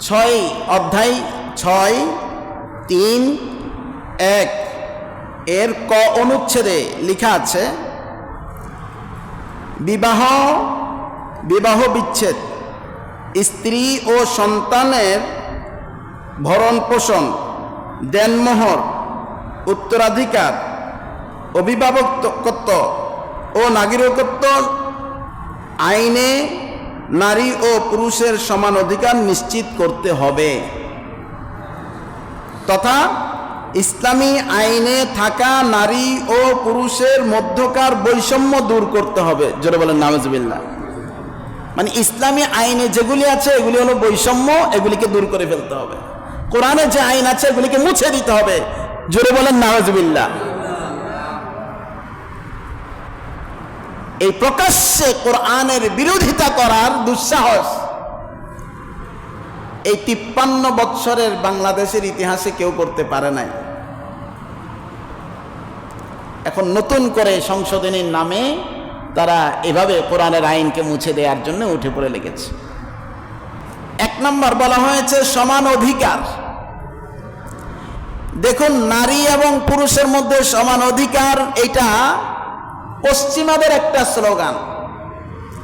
ছয় অধ্যায়, ছয়, তিন, এক। এর ক অনুচ্ছেদে লেখা আছে, বিবাহ বিবাহ বিচ্ছেদ, স্ত্রী ও সন্তানের ভরণ পোষণ, দেনমোহর, উত্তরাধিকার, অভিভাবকত্ব ও নাগরিকত্ব, আইনে নারী ও পুরুষের সমান অধিকার নিশ্চিত করতে হবে। তথা ইসলামী আইনে থাকা নারী ও পুরুষের মধ্যকার বৈষম্য দূর করতে হবে। জোরে বলেন নামাজবিল্লা মানে ইসলামী আইনে যেগুলি আছে, এগুলি হলো বৈষম্য, এগুলিকে দূর করে ফেলতে হবে। কোরআনে যে আইন আছে, এগুলিকে মুছে দিতে হবে। জোরে বলেন নামাজবিল্লা এই প্রকাশ্যে কোরআনের বিরোধিতা করার দুঃসাহস। এই তিপ্পান্ন বৎসরের বাংলাদেশের ইতিহাসে কেউ করতে পারে নাই। এখন নতুন করে সংশোধনীর নামে তারা এভাবে কোরআনের আইনকে মুছে দেওয়ার জন্য উঠে পড়ে লেগেছে। এক নম্বর বলা হয়েছে, সমান অধিকার। দেখুন, নারী এবং পুরুষের মধ্যে সমান অধিকার, এটা পশ্চিমাদের একটা স্লোগান।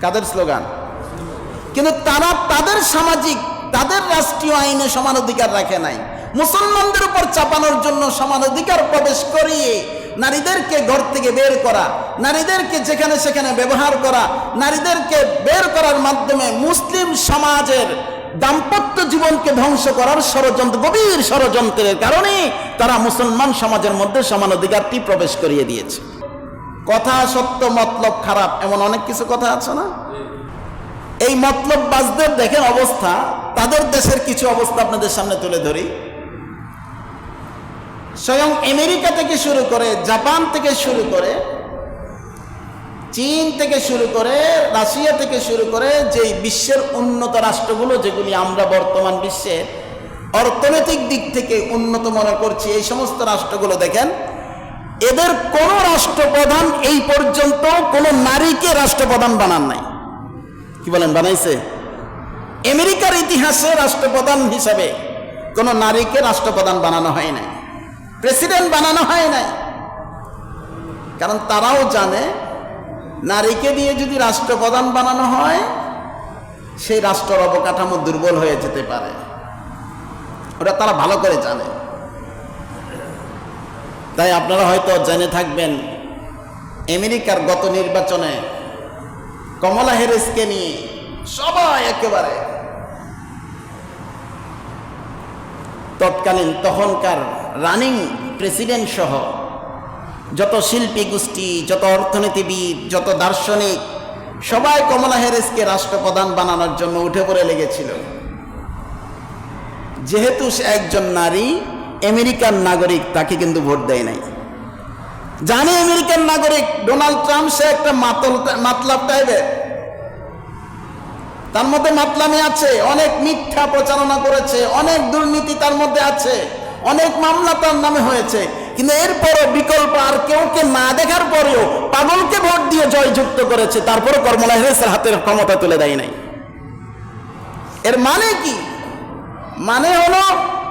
কাদের স্লোগান? কিন্তু তারা তাদের সামাজিক, তাদের রাষ্ট্রীয় আইনে সমান অধিকার রাখে নাই। মুসলমানদের উপর চাপানোর জন্য সমান অধিকার প্রবেশ করিয়ে নারীদেরকে ঘর থেকে বের করা, নারীদেরকে যেখানে সেখানে ব্যবহার করা, নারীদেরকে বের করার মাধ্যমে মুসলিম সমাজের দাম্পত্য জীবনকে ধ্বংস করার ষড়যন্ত্র, গভীর ষড়যন্ত্রের কারণে তারা মুসলমান সমাজের মধ্যে সমান অধিকারটি প্রবেশ করিয়ে দিয়েছে। কথা সত্য, মতলব খারাপ, এমন অনেক কিছু কথা আছে না? এই মতলব বাজদের দেখেন অবস্থা, তাদের দেশের কিছু অবস্থা আপনাদের সামনে তুলে ধরি। স্বয়ং আমেরিকা থেকে শুরু করে জাপান থেকে শুরু করে চীন থেকে শুরু করে রাশিয়া থেকে শুরু করে যে বিশ্বের উন্নত রাষ্ট্রগুলো যেগুলি আমরা বর্তমান বিশ্বের অর্থনৈতিক দিক থেকে উন্নত মনে করছি, এই সমস্ত রাষ্ট্রগুলো দেখেন এদের কোন রাষ্ট্রপ্রধান এই পর্যন্ত কোনো নারীকে রাষ্ট্রপ্রধান বানান নাই। কি বলেন, বানাইছে? আমেরিকার ইতিহাসে রাষ্ট্রপ্রধান হিসাবে কোনো নারীকে রাষ্ট্রপ্রধান বানানো হয় নাই, প্রেসিডেন্ট বানানো হয় নাই। কারণ তারাও জানে নারীকে দিয়ে যদি রাষ্ট্রপ্রধান বানানো হয়, সেই রাষ্ট্রের অবকাঠামো দুর্বল হয়ে যেতে পারে। ওটা তারা ভালো করে জানে। তাই আপনারা হয়তো জেনে থাকবেন, আমেরিকার গত নির্বাচনে কমলা হ্যারিসকে নিয়ে সবাই একেবারে তৎকালীন তখনকার রানিং প্রেসিডেন্ট সহ যত শিল্পী গোষ্ঠী, যত অর্থনীতিবিদ, যত দার্শনিক, সবাই কমলা হ্যারিসকে রাষ্ট্রপ্রধান বানানোর জন্য উঠে পড়ে লেগেছিল। যেহেতু সে একজন নারী আমেরিকান নাগরিক তাকে কিন্তু ভোট দেয় নাই। জানে আমেরিকান নাগরিক? ডোনাল্ড ট্রাম্প, সে একটা মাতল মাতলাব টাইপের তার মধ্যে মাতলামি আছে, অনেক মিথ্যা প্রচারণা করেছে, অনেক দুর্নীতি তার মধ্যে আছে, অনেক মামলা তার নামে হয়েছে। কিন্তু এরপরও বিকল্প আর কেউ কে না দেখার পরেও পাগলকে ভোট দিয়ে জয়যুক্ত করেছে তারপরে কর্মলা হেরেসের হাতের ক্ষমতা তুলে দেয় নাই। এর মানে কি? মানে হলো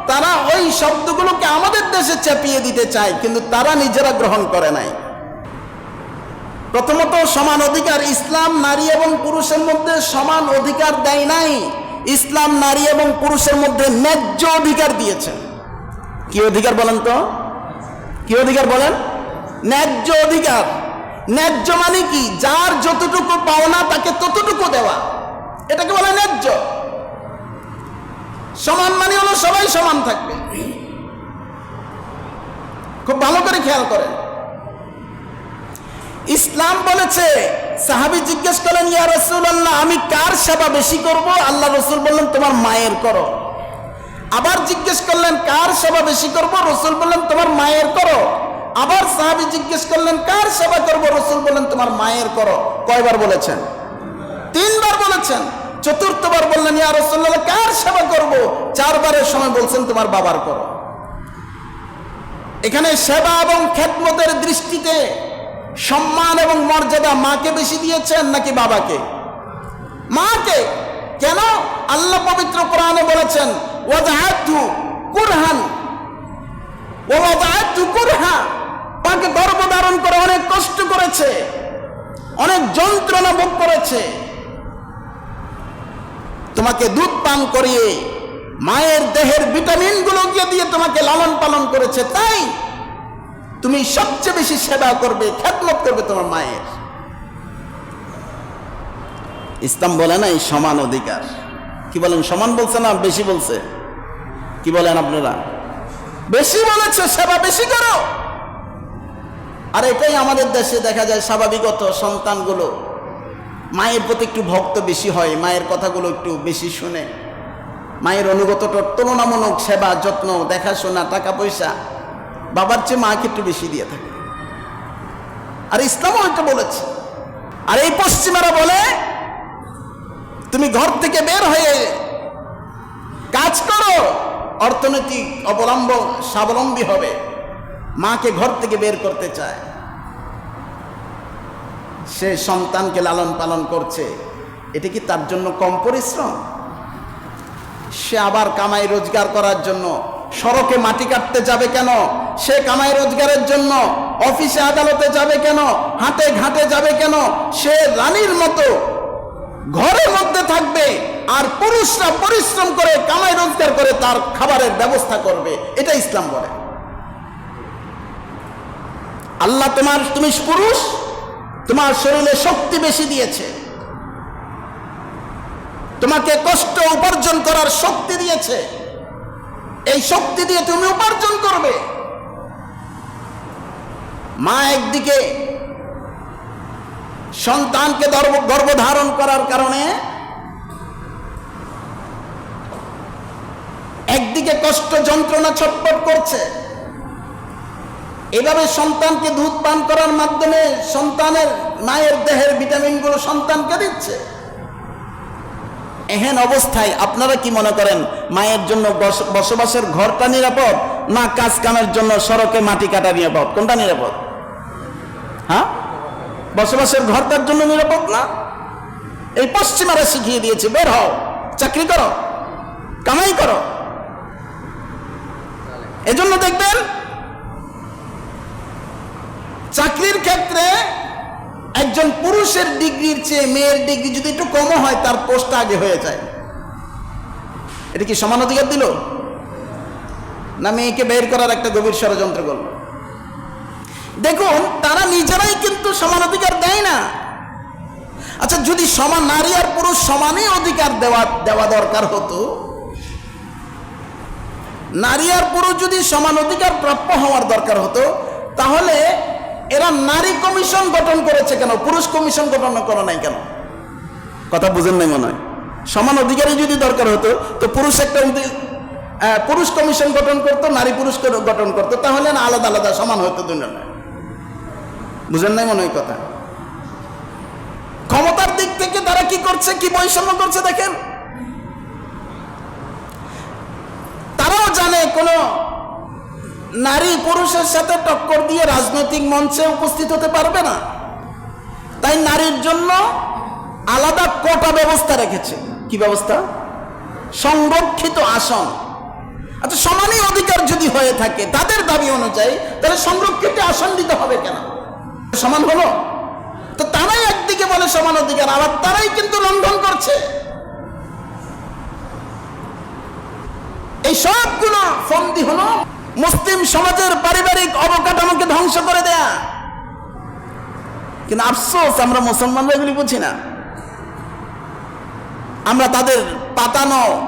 তারা ওই শব্দগুলোকে আমাদের দেশে চাপিয়ে দিতে চায়, কিন্তু তারা নিজেরা গ্রহণ করে নাই। প্রথমত সমান অধিকার ইসলাম নারী এবং পুরুষের মধ্যে সমান অধিকার দেয় নাই। ইসলাম নারী এবং পুরুষের মধ্যে ন্যায্য অধিকার দিয়েছেন কি অধিকার বলেন তো? কি অধিকার বলেন? ন্যায্য অধিকার। ন্যায্য মানে কি? যার যতটুকু পাওনা তাকে ততটুকু দেওয়া। এটাকে বলে ন্যায্য। সমান মানে হলো সবাই সমান থাকবে। খুব ভালো করে খেয়াল করেন। ইসলাম বলেছে, সাহাবি জিজ্ঞেস করলেন, ইয়া রসুল্লাহ আমি কার সেবা বেশি করব? আল্লাহ রসুল বললেন, তোমার মায়ের করো। আবার জিজ্ঞেস করলেন, কার সেবা বেশি করব? রসুল বললেন, তোমার মায়ের করো। আবার সাহাবি জিজ্ঞেস করলেন, কার সেবা করব? রসুল বললেন, তোমার মায়ের করো। কয়বার বলেছেন? তিনবার বলেছেন। চতুর্থবার বললেন, ইয়া রসুল্লাহ কার সেবা করব? চারবারের সময় বলছেন, তোমার বাবার করো। এখানে সেবা এবং খেদমতের দৃষ্টিতে সম্মান এবং মর্যাদা মাকে বেশি দিয়েছেন নাকি বাবাকে? মাকে। কেন? আল্লাহ পবিত্র কোরআনে বলেছেন ওয়াজাহাতু কুরহান। ওয়াজাহাতু কুরহা। তাকে গর্ভ ধারণ করে অনেক কষ্ট করেছে, অনেক যন্ত্রণা ভোগ করেছে। তোমাকে দুধ পান করিয়ে মায়ের দেহের ভিটামিনগুলো দিয়ে দিয়ে তোমাকে লালন পালন করেছে, তাই তুমি সবচেয়ে বেশি সেবা করবে খ্যাতমত করবে তোমার মায়ের। ইসলাম বলে না, এই সমান অধিকার। কি বলেন, সমান বলছে না, বেশি বলছে? কি বলেন আপনারা? বেশি বলেছে, সেবা বেশি করো। আর এটাই আমাদের দেশে দেখা যায় স্বাভাবিকত সন্তানগুলো। মায়ের প্রতি একটু ভক্ত বেশি হয়, মায়ের কথাগুলো একটু বেশি শুনে। মায়ের অনুগতটা তুলনামূলক সেবা, যত্ন, দেখাশোনা টাকা পয়সা বাবার চেয়ে মাকে একটু বেশি দিয়ে থাকে। আর ইসলামও এটা বলেছে, আর এই পশ্চিমারা বলে, তুমি ঘর থেকে বের হয়ে কাজ করো, অর্থনৈতিক অবলম্ব, স্বাবলম্বী হবে। মাকে ঘর থেকে বের করতে চায়। সে সন্তানকে লালন পালন করছে। এটা কি তার জন্য কম পরিশ্রম? সে আবার কামাই রোজগার করার জন্য সড়কে মাটি কাটতে যাবে কেন? সে কামাই রোজগারের জন্য অফিসে আদালতে যাবে কেন? হাটে ঘাটে যাবে কেন? সে রানীর মতো ঘরের মধ্যে থাকবে আর পুরুষরা পরিশ্রম করে, কামাই রোজগার করে তার খাবারের ব্যবস্থা করবে। এটা ইসলাম বলে। আল্লাহ তোমার, তুমি পুরুষ? তোমার শরীরে শক্তি বেশি দিয়েছে। তোমাকে কষ্ট উপার্জন করার শক্তি দিয়েছে। এই শক্তি দিয়ে তুমি উপার্জন করবে। মা একদিকে সন্তানকে গর্ভ- গর্ভধারণ করার কারণে একদিকে কষ্ট যন্ত্রণা ছটপট করছে। এভাবে সন্তানকে দুধ পান করার মাধ্যমে সন্তানের মায়ের দেহের ভিটামিনগুলো সন্তানকে দিচ্ছে। এহেন অবস্থায় আপনারা কি মনে করেন, মায়ের জন্য বস- বসবাসের ঘরটা নিরাপদ, না কাজ কামের জন্য সড়কে মাটি কাটা নিরাপদ? কোনটা নিরাপদ? হ্যাঁ? বসবাসের ঘরটার জন্য নিরাপদ না? এই পশ্চিমারা শিখিয়ে দিয়েছে, বের হও, চাকরি করো, কামাই করো। এজন্য দেখবেন চাকরির ক্ষেত্রে একজন পুরুষের ডিগ্রির চেয়ে মেয়ের ডিগ্রি যদি একটু কমও হয়, তার পোস্টটা আগে হয়ে যায়। এটা কি সমান অধিকার দিল? না মেয়েকে বের করার একটা গভীর ষড়যন্ত্র করল? দেখুন, তারা নিজেরাই কিন্তু সমান অধিকার দেয় না। আচ্ছা যদি সমান নারী আর পুরুষ সমানই অধিকার দেওয়া দেওয়া দরকার হতো, নারী আর পুরুষ যদি সমান অধিকার প্রাপ্য হওয়ার দরকার হতো, তাহলে এরা নারী কমিশন গঠন করেছে কেন? পুরুষ কমিশন গঠন করে নাই কেন? কথা বুঝেন নাই মনে হয়? সমান অধিকারী যদি দরকার হতো, তো পুরুষ একটা পুরুষ কমিশন গঠন করতো, নারী পুরুষ গঠন করতো, তাহলে না আলাদা আলাদা সমান হতো দুজনে। বুঝেন নাই মনে হয় কথা? ক্ষমতার দিক থেকে তারা কি করছে, কি বৈষম্য করছে দেখেন? তারাও জানে কোন নারী পুরুষের সাথে টক্কর দিয়ে রাজনৈতিক মঞ্চে উপস্থিত হতে পারবে না। তাই নারীর জন্য আলাদা কোটা ব্যবস্থা রেখেছে। কি ব্যবস্থা? সংরক্ষিত আসন। আচ্ছা সমানই অধিকার যদি হয়ে থাকে তাদের দাবি অনুযায়ী, তাহলে সংরক্ষিত আসন দিতে হবে কেন? সমান হলো? তো তারাই একদিকে বলে সমান অধিকার, আবার তারাই কিন্তু লঙ্ঘন করছে। এই সবগুলো ফন্দি হলো মুসলিম সমাজের পারিবারিক অবকাঠামোকে ধ্বংস করে দেয়া। কিন্তু আফসোস, আমরা মুসলমানরা এগুলি বুঝি না। আমরা তাদের পাতানো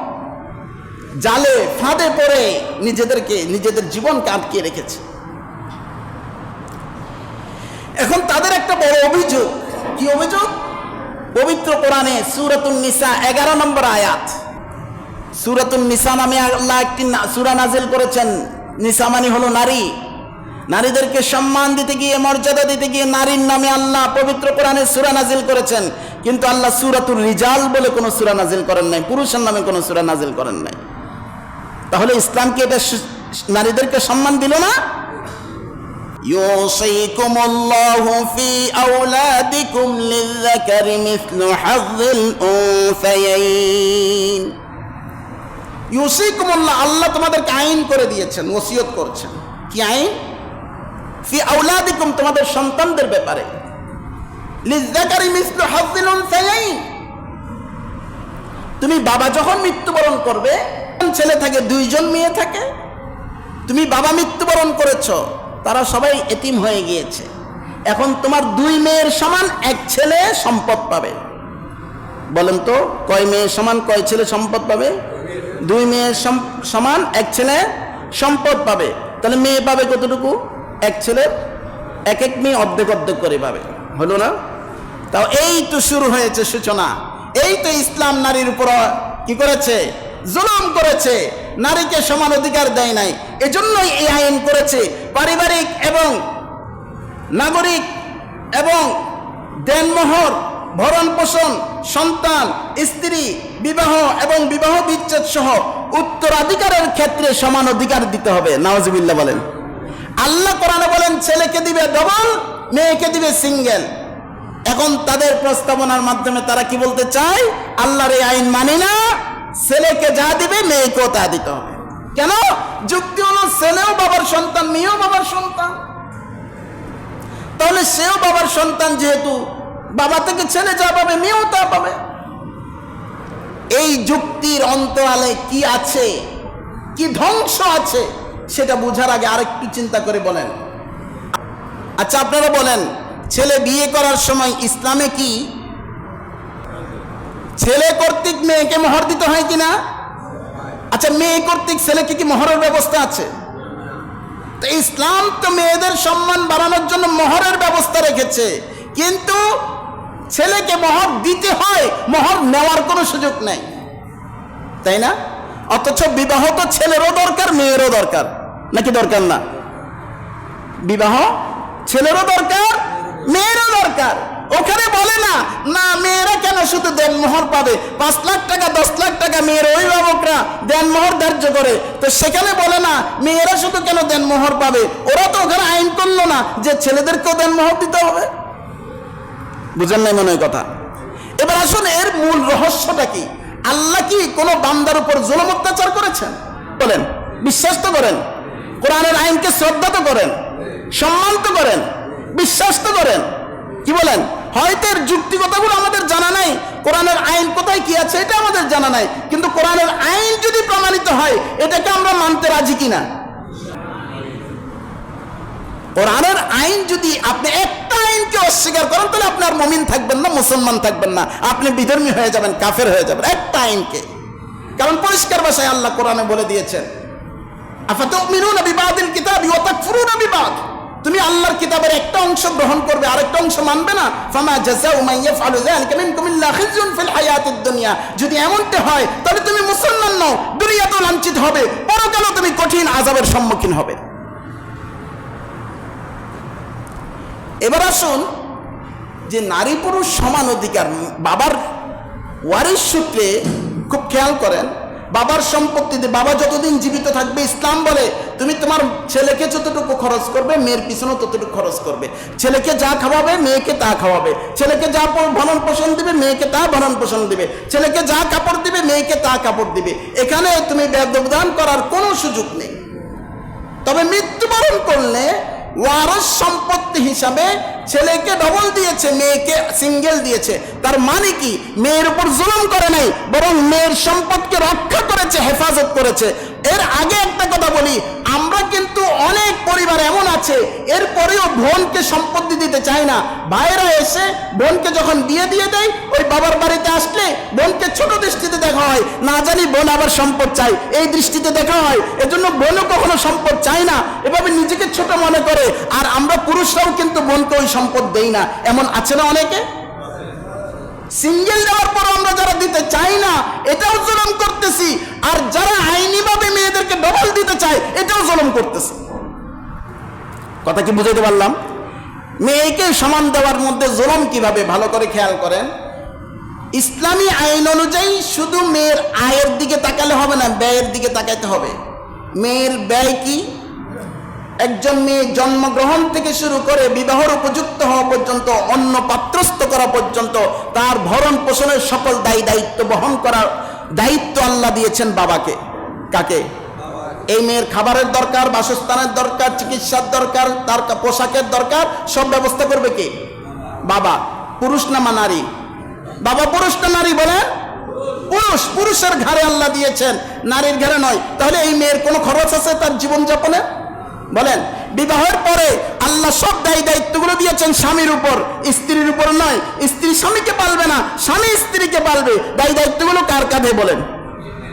জালে, ফাঁদে পড়ে নিজেদেরকে, নিজেদের জীবনকে আটকে রেখেছি। এখন তাদের একটা বড় অভিযোগ। কি অভিযোগ? পবিত্র কোরআনে সুরাতুন নিসা এগারো নম্বর আয়াত। সুরাতুন নিসা নামে আল্লাহ একটি সূরা নাজিল করেছেন। নিসা মানে হলো নারী নারীদেরকে সম্মান দিতে গিয়ে মর্যাদা দিতে গিয়ে নারীর নামে আল্লাহ পবিত্র কোরআনে সূরা নাজিল করেছেন কিন্তু আল্লাহ সুরাতুর রিজাল বলে কোনো সূরা নাজিল করেন নাই পুরুষের নামে কোনো সূরা নাজিল করেন নাই তাহলে ইসলাম কি এটা সু- নারীদেরকে সম্মান দিল না يوصيكم الله في أولادكم للذكر مثل حظ الأنثيين ইউসিকুম আল্লাহ তোমাদেরকে আইন করে দিয়েছেন, ওসিয়ত করছেন। কি আইন? ফি আউলাদিকুম তোমাদের সন্তানদের ব্যাপারে। তুমি বাবা যখন মৃত্যুবরণ করবে ছেলে থাকে, দুইজন মেয়ে থাকে, তুমি বাবা মৃত্যুবরণ করেছ, তারা সবাই এতিম হয়ে গিয়েছে। এখন তোমার দুই মেয়ের সমান এক ছেলে সম্পদ পাবে। বলেন তো, কয় মেয়ের সমান, কয় ছেলে সম্পদ পাবে? দুই মেয়ের সম- সমান এক ছেলে সম্পদ পাবে। তাহলে মেয়ে পাবে কতটুকু? এক ছেলে এক এক মেয়ে অর্ধেক অর্ধেক করে পাবে। হলো না? তাও এই তো শুরু হয়েছে সূচনা। এই তো ইসলাম নারীর উপর কি করেছে? জুলুম করেছে। নারীকে সমান অধিকার দেয় নাই। এজন্যই এই আইন করেছে। পারিবারিক এবং নাগরিক এবং দেনমোহর ভরণ পোষণ সন্তান, স্ত্রী, বিবাহ এবং বিবাহ বিচ্ছেদ সহ উত্তরাধিকারের ক্ষেত্রে সমান অধিকার দিতে হবে। নওয়াজিবিল্লাহ বলেন। আল্লাহ কোরআনে বলেন, ছেলেকে দিবে ডবল, মেয়েকে দিবে সিঙ্গেল। এখন তাদের প্রস্তাবনার মাধ্যমে তারা কি বলতে চায়? আল্লাহর এই আইন মানি না, ছেলেকে যা দিবে, মেয়েকেও তা দিতে হবে। কেন? যুক্তি হলো, ছেলেও বাবার সন্তান, মেয়েও বাবার সন্তান। তাহলে সেও বাবার সন্তান যেহেতু বাবা থেকে ছেলে যা পাবে, মেয়েও তা পাবে। এই যুক্তির অন্তরালে কি আছে? কি ধ্বংস আছে? সেটা বোঝার আগে আরেকটু চিন্তা করে বলেন। আচ্ছা আপনারা বলেন, ছেলে বিয়ে করার সময় ইসলামে কি? ছেলে কর্তৃক মেয়েকে মোহর দিতে হয় কিনা আচ্ছা মেয়ে কর্তৃক ছেলেকে কি মোহরের ব্যবস্থা আছে? তো ইসলাম তো মেয়েদের সম্মান বাড়ানোর জন্য মোহরের ব্যবস্থা রেখেছে। কিন্তু ছেলেকে মোহর দিতে হয়, মোহর নেওয়ার কোনো সুযোগ নেই। তাই না? অথচ বিবাহ তো ছেলেরও দরকার, মেয়েরও দরকার। নাকি দরকার না? বিবাহ ছেলেরও দরকার, মেয়েরও দরকার। ওখানে বলে না না, মেয়েরা কেন শুধু দেনমোহর পাবে? পাঁচ লাখ টাকা, দশ লাখ টাকা মেয়ের অভিভাবকরা দেনমোহর ধার্য করে। তো সেখানে বলে না, মেয়েরা শুধু কেন দেনমোহর পাবে? ওরা তো ওখানে আইন করল না যে ছেলেদেরকেও দেনমোহর দিতে হবে। বুঝেন নাই মনে কথা? এবার আসুন, এর মূল রহস্যটা কি? আল্লাহ কি কোনো বান্দার উপর জুলুম অত্যাচার করেছেন? বলেন বিশ্বাস তো করেন। কোরআনের আইনকে শ্রদ্ধা তো করেন, সম্মান তো করেন, বিশ্বাস তো করেন। কি বলেন? হয়তো এর যুক্তিগতগুলো আমাদের জানা নাই, কোরআনের আইন কোথায় কি আছে, এটা আমাদের জানা নাই। কিন্তু কোরআনের আইন যদি প্রমাণিত হয়, এটাকে আমরা মানতে রাজি কিনা? কোরআনের আইন যদি আপনি একটা আইনকে অস্বীকার করেন, তাহলে আপনার মমিন থাকবেন না, মুসলমান থাকবেন না। আপনি বিধর্মী হয়ে যাবেন, কাফের হয়ে যাবেন, একটা আইনকে। কারণ পরিষ্কার ভাষায় আল্লাহ কোরআনে বলে দিয়েছেন, আফাতুমিনুনা বিবাদিল কিতাবি ওয়া তাকফুরুনা বিবাদ? তুমি আল্লাহর কিতাবের একটা অংশ গ্রহণ করবে, আরেকটা অংশ মানবে না। ফামা জাযাউ মান ইয়াফআলু যালিকা মিনকুম ইল্লা খিজুন ফিল হায়াতিদ দুনিয়া। যদি এমনটা হয়, তাহলে তুমি মুসলমান নও, দুনিয়াতেও লাঞ্ছিত হবে, পরকালেও তুমি কঠিন আযাবের সম্মুখীন হবে। এবার আসুন, যে নারী পুরুষ সমান অধিকার, বাবার ওয়ারিশ সূত্রে খুব খেয়াল করেন, বাবার সম্পত্তিতে বাবা যতদিন জীবিত থাকবে, ইসলাম বলে, তুমি তোমার ছেলেকে যতটুকু খরচ করবে, মেয়ের পিছনেও ততটুকু খরচ করবে। ছেলেকে যা খাওয়াবে, মেয়েকে তা খাওয়াবে। ছেলেকে যা ভরণ পোষণ দিবে, মেয়েকে তা ভরণ পোষণ দিবে। ছেলেকে যা কাপড় দিবে, মেয়েকে তা কাপড় দিবে। এখানে তুমি ব্যবধান করার কোনো সুযোগ নেই। তবে মৃত্যুবরণ করলে ওয়ারস সম্পত্তি হিসাবে ছেলেকে ডবল দিয়েছে, মেয়েকে সিঙ্গেল দিয়েছে। তার মানে কি? মেয়ের উপর জুলুম করে নাই, বরং মেয়ের সম্পদকে রক্ষা করেছে, হেফাজত করেছে। এর আগে একটা কথা বলি আমরা কিন্তু অনেক পরিবার এমন আছে, এরপরেও বোনকে সম্পত্তি দিতে চায় না। ভাইরা এসে বোনকে যখন বিয়ে দিয়ে দেয়, ওই বাবার বাড়িতে আসলে বোনকে ছোট দৃষ্টিতে দেখা হয়। না জানি বোন আবার সম্পদ চাই এই দৃষ্টিতে দেখা হয়। এজন্য বোনও কখনো সম্পদ চায় না, এভাবে নিজেকে ছোট মনে করে। আর আমরা পুরুষরাও কিন্তু বোনকে ওই সম্পদ দেই না। এমন আছে না অনেকে? সিঙ্গেল দেওয়ার পর আমরা যারা দিতে চাই না, এটাও জুলুম করতেছি। আর যারা আইনিভাবে মেয়েদেরকে ডবল দিতে চায়, এটাও জুলুম করতেছি। কথা কি বুঝাইতে পারলাম? মেয়েকে সমান দেওয়ার মধ্যে জুলুম কীভাবে? ভালো করে খেয়াল করেন। ইসলামী আইন অনুযায়ী শুধু মেয়ের আয়ের দিকে তাকালে হবে না, ব্যয়ের দিকে তাকাইতে হবে। মেয়ের ব্যয় কি? একজন মেয়ে জন্মগ্রহণ থেকে শুরু করে বিবাহর উপযুক্ত হওয়া পর্যন্ত অন্য পাত্রস্থ করা পর্যন্ত তার ভরণ পোষণের সকল দায়ী দায়িত্ব বহন করার দায়িত্ব আল্লাহ দিয়েছেন বাবাকে। কাকে? এই মেয়ের খাবারের দরকার, বাসস্থানের দরকার, চিকিৎসার দরকার, তার পোশাকের দরকার, সব ব্যবস্থা করবে কে? বাবা, পুরুষ নামা নারী? বাবা, পুরুষ না নারী বলেন? পুরুষ, পুরুষের ঘাড়ে আল্লাহ দিয়েছেন, নারীর ঘাড়ে নয়। তাহলে এই মেয়ের কোনো খরচ আছে তার জীবনযাপনে? বলেন, বিবাহের পরে আল্লাহ সব দায়ী দায়িত্বগুলো দিয়েছেন স্বামীর উপর। স্ত্রীর উপর নয়, স্ত্রী স্বামীকে পালবে না, স্বামী স্ত্রীকে পালবে। দায়ী দায়িত্বগুলো কার কাঁধে বলেন?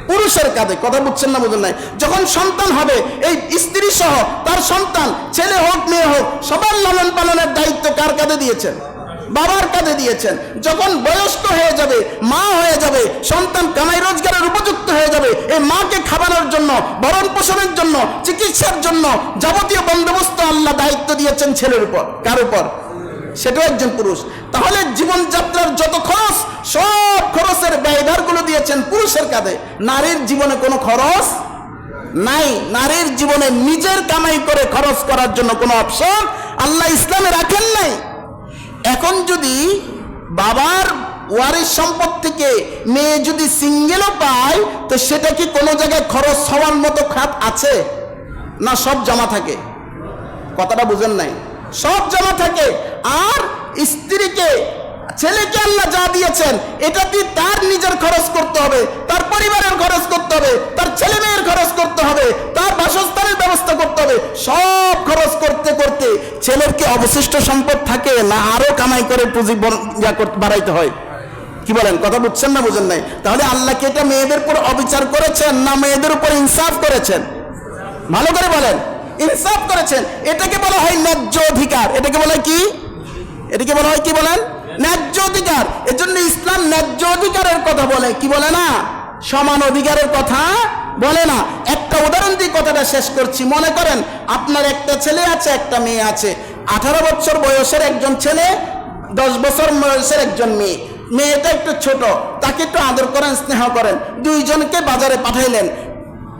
পুরুষের কাঁধে, কথা বুঝছেন না বুঝুন নাই? যখন সন্তান হবে, এই স্ত্রী সহ তার সন্তান, ছেলে হোক, মেয়ে হোক, সবার লালন পালনের দায়িত্ব কার কাঁধে দিয়েছেন? বাবার কাঁধে দিয়েছেন। যখন বয়স্ক হয়ে যাবে, মা হয়ে যাবে, সন্তান কামাই রোজগারের উপযুক্ত হয়ে যাবে, এই মাকে খাবানোর জন্য, ভরণ পোষণের জন্য, চিকিৎসার জন্য যাবতীয় বন্দোবস্ত আল্লাহ দায়িত্ব দিয়েছেন ছেলের উপর। কার উপর? সেটাও একজন পুরুষ। তাহলে জীবনযাত্রার যত খরচ, সব খরচের ব্যয়ভারগুলো দিয়েছেন পুরুষের কাঁধে। নারীর জীবনে কোনো খরচ নাই। নারীর জীবনে নিজের কামাই করে খরচ করার জন্য কোনো অপশন আল্লাহ ইসলামে রাখেন নাই। এখন যদি বাবার ওয়ারিস সম্পদ থেকে মেয়ে যদি সিঙ্গেলও পায়, তো সেটা কি কোনো জায়গায় খরচ হওয়ার মতো খাত আছে? না, সব জমা থাকে। কথাটা বুঝেন নাই। সব জমা থাকে। আর স্ত্রীকে ছেলেকে আল্লাহ যা দিয়েছেন, এটা দিয়ে তার নিজের খরচ করতে হবে, তার পরিবারের খরচ করতে হবে, তার ছেলে মেয়ের খরচ করতে হবে, তার বাসস্থানের ব্যবস্থা করতে হবে, সব খরচ করতে করতে ছেলের কি অবশিষ্ট সম্পদ থাকে না আরও কামাই করে পুঁজি বাড়াইতে হয়? কি বলেন, কথা বুঝছেন না বুঝেন নাই? তাহলে আল্লাহ কি এটা মেয়েদের উপর অবিচার করেছেন না মেয়েদের উপর ইনসাফ করেছেন? ভালো করে বলেন, ইনসাফ করেছেন, এটাকে বলা হয় ন্যায্য অধিকার। এটাকে বলা হয় কি? এটাকে বলা হয় কি বলেন? ন্যায্য অধিকার। এজন্য ইসলাম ন্যায্য অধিকারের কথা বলে। কি বলে না? সমান অধিকারের কথা বলে না। একটা উদাহরণ দিয়ে কথাটা শেষ করছি। মনে করেন, আপনার একটা ছেলে আছে, একটা মেয়ে আছে। আঠারো বছর বয়সের একজন ছেলে, দশ বছর বয়সের একজন মেয়ে। মেয়েটা একটু ছোট, তাকে একটু আদর করেন, স্নেহ করেন। দুইজনকে বাজারে পাঠাইলেন।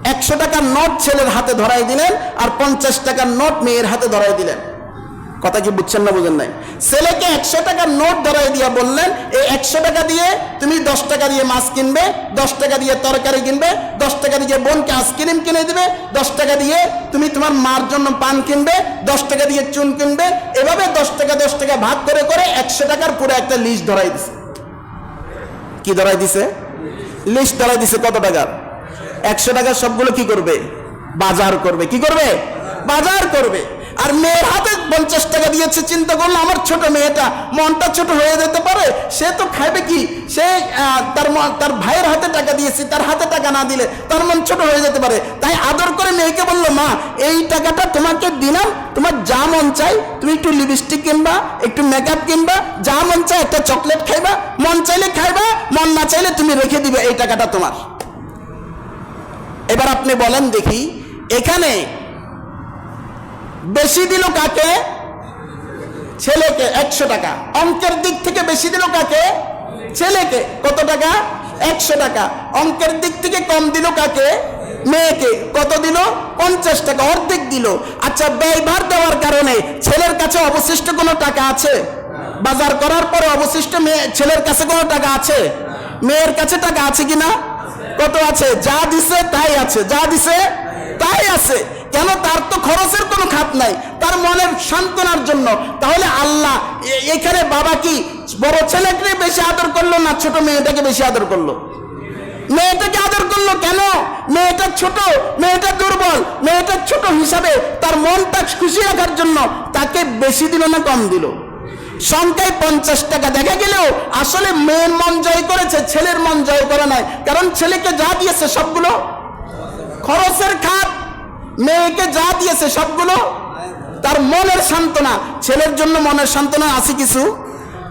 একশো টাকার নোট ছেলের হাতে ধরাই দিলেন আর পঞ্চাশ টাকার নোট মেয়ের হাতে ধরাই দিলেন। কথা কি বুঝছেন না বুঝেন নাই? ছেলেকে একশো টাকার নোট ধরাই দিয়ে বললেন, এই একশো টাকা দিয়ে তুমি দশ টাকা দিয়ে মাছ কিনবে, দশ টাকা দিয়ে তরকারি কিনবে, দশ টাকা দিয়ে বোনকে আইসক্রিম কিনে দিবে, দশ টাকা দিয়ে তুমি তোমার মার জন্য পান কিনবে, দশ টাকা দিয়ে চুন কিনবে, এভাবে দশ টাকা দশ টাকা ভাগ করে করে একশো টাকার পুরো একটা লিস্ট ধরাই দিছে। কি ধরাই দিছে? লিস্ট ধরাই দিছে কত টাকার? একশো টাকার সবগুলো কি করবে? বাজার করবে। কি করবে? বাজার করবে। আর মেয়ের হাতে পঞ্চাশ টাকা দিয়েছে, চিন্তা করল আমার ছোট মেয়েটা মনটা ছোট হয়ে যেতে পারে। সে তো খাইবে কি? সে তার তার ভাইয়ের হাতে টাকা দিয়েছে, তার হাতে টাকা না দিলে তার মন ছোট হয়ে যেতে পারে। তাই আদর করে মেয়েকে বলল, মা, এই টাকাটা তোমাকে দিলাম, তোমার যা মন চাই, তুমি একটু লিপস্টিক কিনবা, একটু মেকআপ কিনবা, যা মন চাই একটা চকলেট খাইবা, মন চাইলে খাইবা, মন না চাইলে তুমি রেখে দিবে, এই টাকাটা তোমার। এবার আপনি বলেন দেখি, এখানে বেশি দিল কাকে? ছেলেকে একশো টাকা। অঙ্কের দিক থেকে বেশি দিল কাকে? ছেলেকে। কত টাকা? একশো টাকা। অঙ্কের দিক থেকে কম দিল কাকে? মেয়েকে। কত দিল? পঞ্চাশ টাকা। অর্ধেক দিল। আচ্ছা ব্যয়ভার দেওয়ার কারণে ছেলের কাছে অবশিষ্ট কোনো টাকা আছে? বাজার করার পরে অবশিষ্ট মেয়ে, ছেলের কাছে কোনো টাকা আছে? মেয়ের কাছে টাকা আছে কিনা? কত আছে? যা দিছে তাই আছে। যা দিছে তাই আছে। কেন তার তো খরচের কোনো খাত নাই? তার মনের সান্ত্বনার জন্য। তাহলে আল্লাহ এখানে বাবা কি বড় ছেলেকে বেশি আদর করল না ছোট মেয়েটাকে বেশি আদর করল? মেয়েটাকে আদর করল কেন? মেয়েটা ছোট, মেয়েটা দুর্বল, মেয়েটা ছোট হিসাবে তার মনটা খুশি রাখার জন্য তাকে বেশি দিল না কম দিল? সংখ্যায় পঞ্চাশ টাকা। দেখা গেলেও আসলে মেয়ের মন জয় করেছে, ছেলের মন জয় করে নাই। কারণ ছেলেকে যা দিয়েছে সবগুলো খরচের খাত। মেয়েকে যা দিয়েছে সবগুলো, তার মনের সান্ত্বনা। ছেলের জন্য মনের সান্ত্বনা আছে কিছু?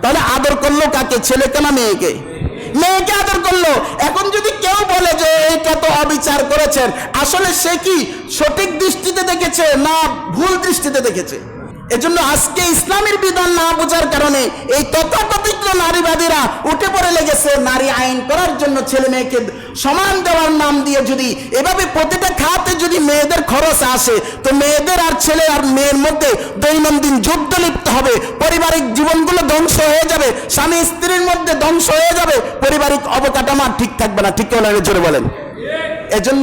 তাহলে আদর করল কাকে? ছেলেকে না মেয়েকে? মেয়েকে আদর করল। এখন যদি কেউ বলে যে এটা তো অবিচার করেছেন, আসলে সে কি সঠিক দৃষ্টিতে দেখেছে না ভুল দৃষ্টিতে দেখেছে? এজন্য আজকে ইসলামের বিধান না বোঝার কারণে এই তথাকথিত নারীবাদীরা উঠে পড়ে লেগেছে নারী আইন করার জন্য ছেলে মেয়েকে সমান দেওয়ার নাম দিয়ে যদি এভাবে প্রতিটা খাতে যদি মেয়েদের খরচ আসে, তো মেয়েদের আর ছেলে আর মেয়ের মধ্যে দৈনন্দিন যুদ্ধ লিপ্ত হবে, পারিবারিক জীবনগুলো ধ্বংস হয়ে যাবে, স্বামী স্ত্রীর মধ্যে ধ্বংস হয়ে যাবে, পারিবারিক অবকাঠামো ঠিক থাকবে না। ঠিক কেউ জোরে বলেন। এজন্য